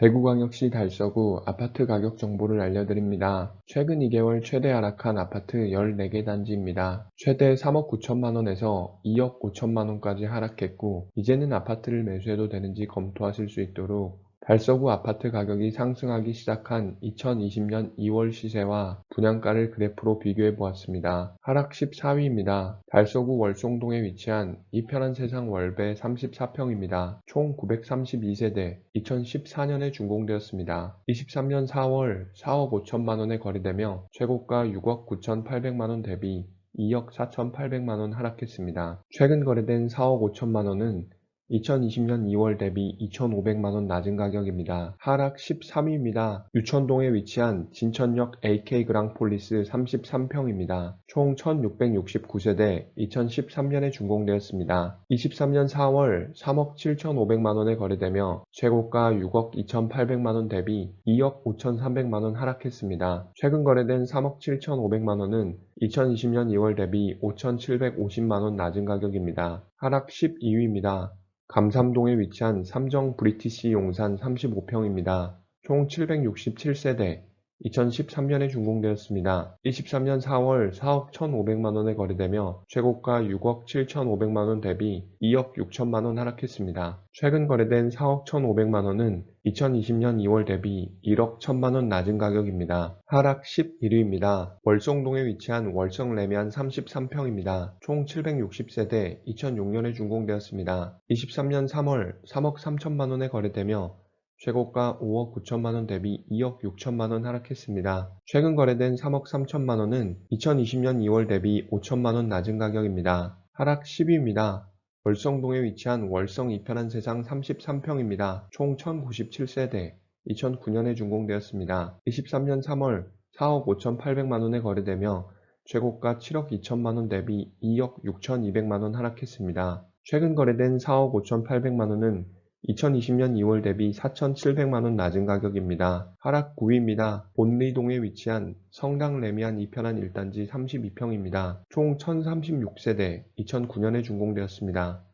대구광역시 달서구 아파트 가격 정보를 알려드립니다. 최근 2개월 최대 하락한 아파트 14개 단지입니다. 최대 3억 9천만원에서 2억 5천만원까지 하락했고 이제는 아파트를 매수해도 되는지 검토하실 수 있도록 달서구 아파트 가격이 상승하기 시작한 2020년 2월 시세와 분양가를 그래프로 비교해 보았습니다. 하락 14위입니다. 달서구 월송동에 위치한 이편한 세상 월배 34평입니다. 총 932세대 2014년에 준공되었습니다. 23년 4월 4억 5천만원에 거래되며 최고가 6억 9천8백만원 대비 2억 4천8백만원 하락했습니다. 최근 거래된 4억 5천만원은 2020년 2월 대비 2,500만원 낮은 가격입니다. 하락 13위입니다. 유천동에 위치한 진천역 AK 그랑폴리스 33평입니다. 총 1,669세대 2013년에 준공되었습니다. 23년 4월 3억 7,500만원에 거래되며 최고가 6억 2,800만원 대비 2억 5,300만원 하락했습니다. 최근 거래된 3억 7,500만원은 2020년 2월 대비 5,750만원 낮은 가격입니다. 하락 12위입니다. 감삼동에 위치한 삼정 브리티시 용산 35평입니다. 총 767세대 2013년에 준공되었습니다. 23년 4월 4억 1,500만원에 거래되며 최고가 6억 7,500만원 대비 2억 6천만원 하락했습니다. 최근 거래된 4억 1,500만원은 2020년 2월 대비 1억 1천만원 낮은 가격입니다. 하락 11위입니다. 월성동에 위치한 월성 레미안 33평입니다. 총 760세대 2006년에 준공되었습니다. 23년 3월 3억 3천만원에 거래되며 최고가 5억 9천만원 대비 2억 6천만원 하락했습니다. 최근 거래된 3억 3천만원은 2020년 2월 대비 5천만원 낮은 가격입니다. 하락 10위입니다. 월성동에 위치한 월성 이편한 세상 33평입니다. 총 1097세대 2009년에 준공되었습니다. 23년 3월 4억 5천8백만원에 거래되며 최고가 7억 2천만원 대비 2억 6천2백만원 하락했습니다. 최근 거래된 4억 5천8백만원은 2020년 2월 대비 4,700만원 낮은 가격입니다. 하락 9위입니다. 본리동에 위치한 성당 레미안 이편한 1단지 32평입니다. 총 1036세대 2009년에 준공되었습니다.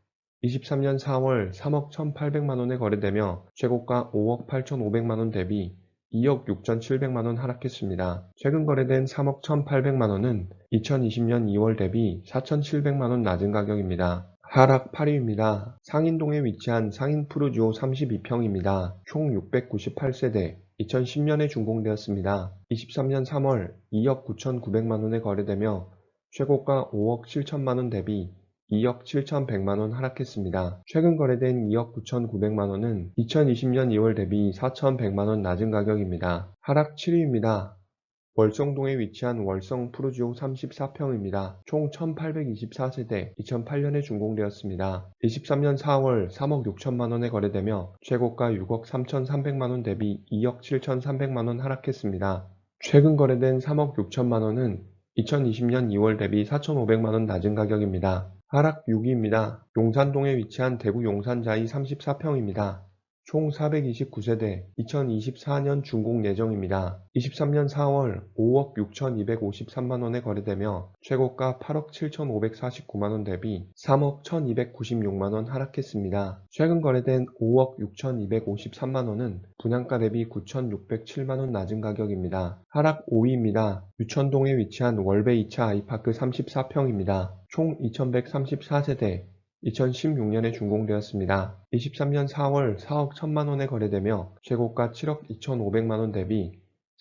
23년 4월 3억 1,800만원에 거래되며 최고가 5억 8,500만원 대비 2억 6,700만원 하락했습니다. 최근 거래된 3억 1,800만원은 2020년 2월 대비 4,700만원 낮은 가격입니다. 하락 8위입니다. 상인동에 위치한 상인푸르주오 32평입니다. 총 698세대 2010년에 준공되었습니다. 23년 3월 2억 9,900만원에 거래되며 최고가 5억 7천만원 대비 2억 7,100만원 하락했습니다. 최근 거래된 2억 9,900만원은 2020년 2월 대비 4,100만원 낮은 가격입니다. 하락 7위입니다. 월성동에 위치한 월성 푸르지오 34평입니다. 총 1824세대 2008년에 준공되었습니다. 23년 4월 3억 6천만원에 거래되며 최고가 6억 3,300만원 대비 2억 7,300만원 하락했습니다. 최근 거래된 3억 6천만원은 2020년 2월 대비 4,500만원 낮은 가격입니다. 하락 6위입니다. 용산동에 위치한 대구 용산자이 34평입니다. 총 429세대 2024년 준공 예정입니다. 23년 4월 5억 6,253만원에 거래되며 최고가 8억 7,549만원 대비 3억 1,296만원 하락했습니다. 최근 거래된 5억 6,253만원은 분양가 대비 9,607만원 낮은 가격입니다. 하락 5위입니다. 유천동에 위치한 월배 2차 아이파크 34평입니다. 총 2,134세대 2016년에 준공되었습니다. 23년 4월 4억 1천만원에 거래되며 최고가 7억 2,500만원 대비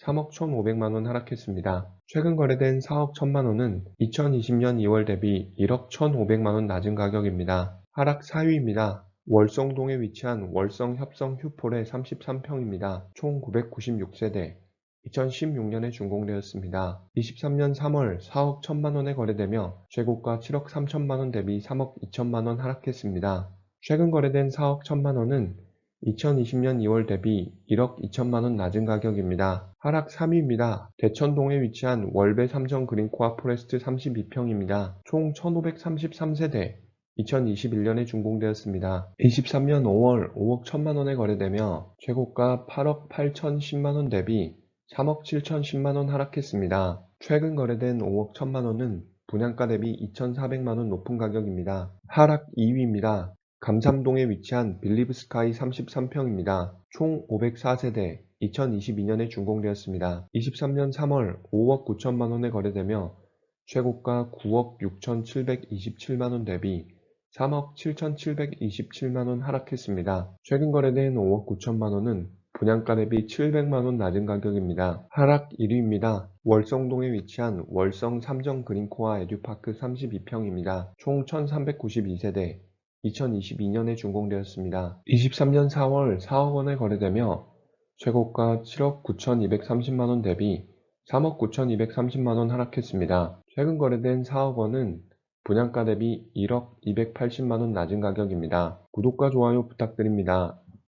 3억 1,500만원 하락했습니다. 최근 거래된 4억 1천만원은 2020년 2월 대비 1억 1,500만원 낮은 가격입니다. 하락 4위입니다. 월성동에 위치한 월성 협성 휴폴의 33평입니다. 총 996세대 2016년에 준공되었습니다. 23년 3월 4억 1천만 원에 거래되며 최고가 7억 3천만 원 대비 3억 2천만 원 하락했습니다. 최근 거래된 4억 1천만 원은 2020년 2월 대비 1억 2천만 원 낮은 가격입니다. 하락 3위입니다. 대천동에 위치한 월배 삼성 그린코아 포레스트 32평입니다. 총 1533세대 2021년에 준공되었습니다. 23년 5월 5억 1천만 원에 거래되며 최고가 8억 8천 10만 원 대비 3억 7천 10만원 하락했습니다. 최근 거래된 5억 1천만원은 분양가 대비 2,400만원 높은 가격입니다. 하락 2위입니다. 감삼동에 위치한 빌리브스카이 33평입니다. 총 504세대 2022년에 준공되었습니다. 23년 3월 5억 9천만 원에 거래되며 최고가 9억 6,727만 원 대비 3억 7,727만 원 하락했습니다. 최근 거래된 5억 9천만 원은 분양가 대비 700만 원 낮은 가격입니다. 하락 1위입니다. 월성동에 위치한 월성 삼정 그린코아 에듀파크 32평입니다. 총 1392세대 2022년에 준공되었습니다. 23년 4월 4억 원에 거래되며 최고가 7억 9,230만 원 대비 3억 9,230만 원 하락했습니다. 최근 거래된 4억 원은 분양가 대비 1억 280만 원 낮은 가격입니다. 구독과 좋아요 부탁드립니다.